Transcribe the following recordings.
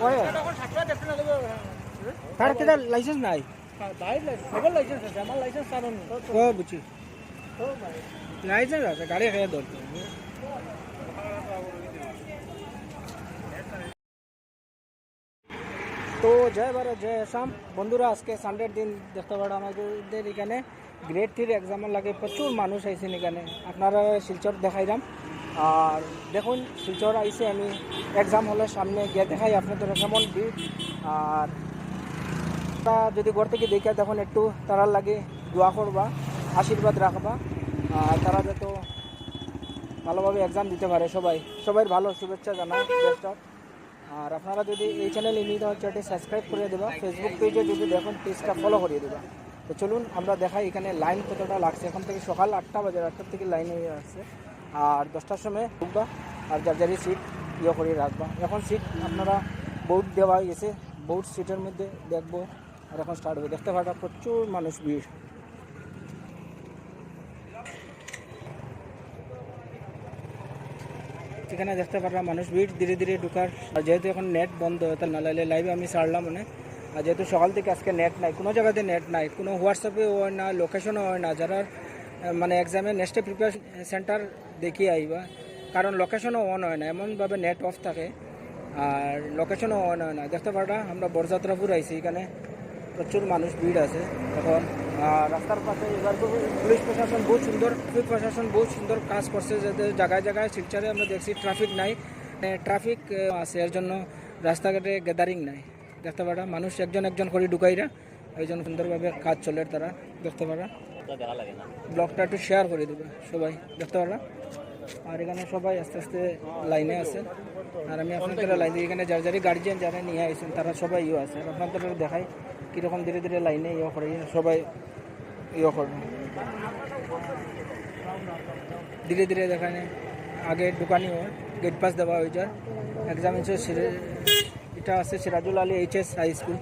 পরে তার কেটা লাইসেন্স নাই? ও বুঝছি লাইসেন্স আছে, গাড়ি খেয়ে ধরতে তো জয় ভারত, জয় আসাম। বন্ধুরা, আজকে সানডের দিন দেখতে পারো আমাদের এখানে। গ্রেড থ্রির এক্সামের লাগে প্রচুর মানুষ আইসেন এখানে। আপনারা শিলচর দেখাইলাম। আর দেখুন শিলচর আইসে আমি এক্সাম হলের সামনে গিয়ে দেখাই আপনাদের কেমন ভিড় আর তা যদি ঘর থেকে দেখে তখন একটু তারার লাগে দোয়া করবা, আশীর্বাদ রাখবা। আর তারা যাতে ভালোভাবে এক্সাম দিতে পারে সবাই। সবাই ভালো শুভেচ্ছা জানাই অফ আর আপনারা যদি এই চ্যানেলে নিতে হয় চ্যানেলটি সাবস্ক্রাইব করে দেবা ফেসবুক পেজে যদি দেখুন পেজটা ফলো করিয়ে দেবা। তো চলুন, আমরা দেখাই এখানে লাইন কতটা লাগছে। এখন থেকে সকাল আটটা বাজে আটটার থেকে লাইন হয়ে আসছে। আর দশটার সময় ঢুকবা আর যার যারি সিট ইয়ে করে রাখবা। এখন সিট আপনারা বোর্ড দেওয়া গেছে বোর্ড সিটের মধ্যে দেখব। আর এখন স্টার্ট হবে। দেখতে পাটা প্রচুর মানুষ ভিড়। এখানে দেখতে পারলাম মানুষ ভিড়। ধীরে ধীরে ঢুকার। আর যেহেতু এখন নেট বন্ধ, তাহলে নালাইলে লাইভে আমি ছাড়লাম মানে আর যেহেতু সকাল থেকে আজকে নেট নাই, কোনো জায়গাতে নেট নাই। কোনো হোয়াটসঅ্যাপে হয় না লোকেশনও হয় না। যারা মানে এক্সামে নেক্সটে প্রিপারেশন সেন্টার দেখিয়ে আইবা কারণ লোকেশনও অন হয় না, এমনভাবে নেট অফ থাকে। আর লোকেশনও অন হয় না। দেখতে পারা আমরা বরযাত্রাপুর আইছি এখানে প্রচুর মানুষ ভিড় আছে। এখন রাস্তার পাশে এবার পুলিশ প্রশাসন বহুত সুন্দর পুলিশ প্রশাসন বহুত সুন্দর কাজ করছে যাতে জায়গায় জায়গায় শিলচরে আমরা দেখছি ট্রাফিক নাই। ট্রাফিক আছে এর জন্য রাস্তাঘাটে গ্যাদারিং নাই। দেখতে পারা মানুষ একজন একজন করে ঢুকাইরা এই জন্য সুন্দরভাবে কাজ চলে তারা দেখতে পারা ব্লগটা একটু শেয়ার করে দেবে সবাই, দেখতে পারা আর এখানে সবাই আস্তে আস্তে লাইনে আছে। আর আমি আপনাদের লাইনে এখানে যার যারি গার্জিয়ান যারা নিয়ে আসছেন তারা সবাই ইয়ে আছে। আপনাদের দেখাই কীরকম ধীরে ধীরে লাইনে ইয়ে করে, সবাই ইয়ে করে ধীরে ধীরে দেখানে আগে দোকানি হয় গেট পাস দেওয়া হয়ে যায়। এক্সাম হচ্ছে সিরে- এটা আছে Sirajul Ali HS high school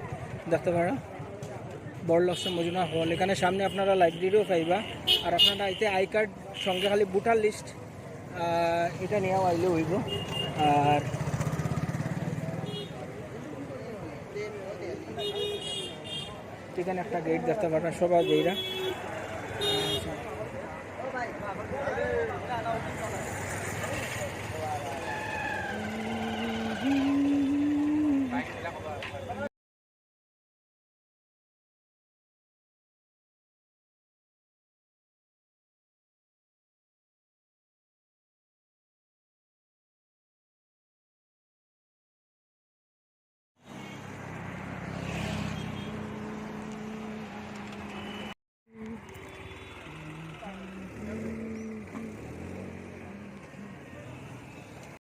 দেখতে পারা? বড় লক্ষ মজুনা হল। এখানে সামনে আপনারা লাইব্রেরিও পাইবা। আর আপনারা এতে আই কার্ড সঙ্গে খালি ভোটার লিস্ট এটা নিয়েও আইলে হইব। আর এখানে একটা গেট দেখতে পারবেন, সবাই গেইরা